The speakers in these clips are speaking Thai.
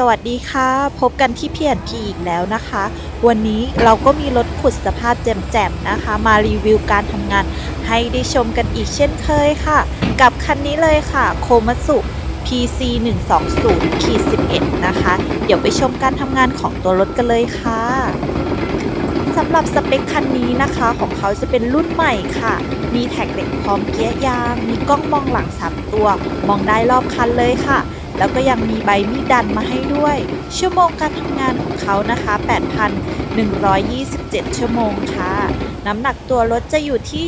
สวัสดีค่ะ พบกันที่เพียนพีอีกแล้วนะคะ วันนี้เราก็มีรถขุดสภาพแจ่มๆนะคะ มารีวิวการทำงาน ให้ได้ชมกันอีกเช่นเคยค่ะ กับคันนี้เลยค่ะ โคมัสุ PC 120ขีด11 นะคะ เดี๋ยวไปชมการทำงานของตัวรถกันเลยค่ะสำหรับสเปคคันนี้นะคะ ของเขาจะเป็นรุ่นใหม่ค่ะ มีแท็กเหล็กพร้อมเกียร์ยาง มีกล้องมองหลัง 3 ตัว มองได้รอบคันเลยค่ะ แล้วก็ยังมีใบมีดดันมาให้ด้วย ชั่วโมงการทำงานของเขานะคะ 8,127 ชั่วโมงค่ะ น้ำหนักตัวรถจะอยู่ที่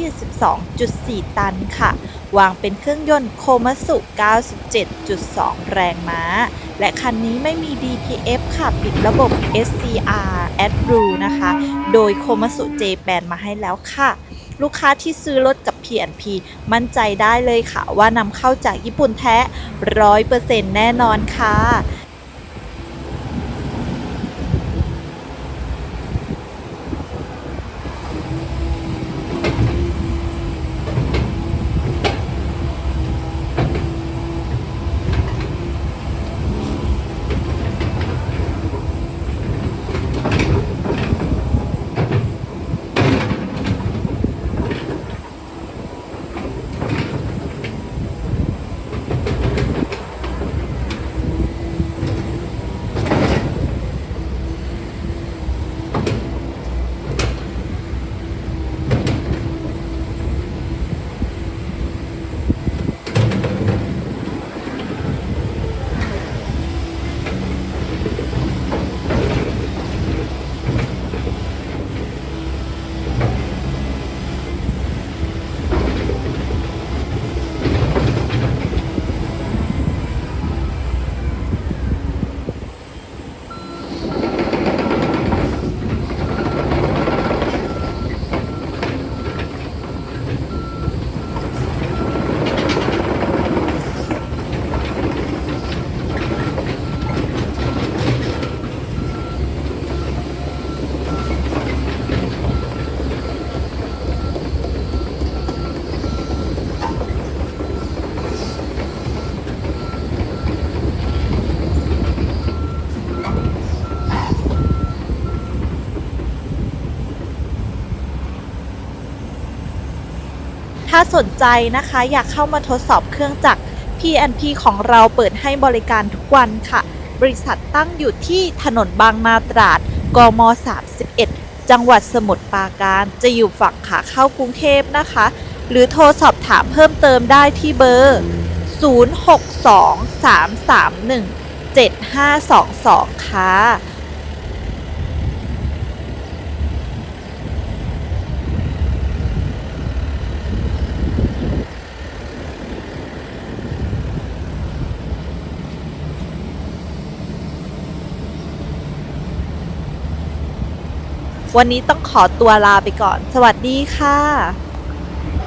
12.4 ตันค่ะ วางเป็นเครื่องยนต์โคมัสุ 97.2 แรงม้า และคันนี้ไม่มี DPF ค่ะ ปิดระบบ SCR AdBlue นะคะ โดยโคมัสุ J แปนมาให้แล้วค่ะ ลูกค้าที่ซื้อรถกับ P&P มั่นใจได้เลยค่ะว่านำเข้าจากญี่ปุ่นแท้ร้อยเปอร์เซ็นต์แน่นอนค่ะ ถ้าสนใจนะคะอยากเข้ามาทดสอบเครื่องจักร P&P ของเราเปิดให้บริการทุกวันค่ะ บริษัทตั้งอยู่ที่ถนนบางนาตราด กม 31 จังหวัดสมุทรปราการ จะอยู่ฝั่งขาเข้ากรุงเทพนะคะ หรือโทรสอบถามเพิ่มเติมได้ที่เบอร์ 0623317522 ค่ะ วันนี้ต้องขอตัวลาไปก่อน สวัสดีค่ะ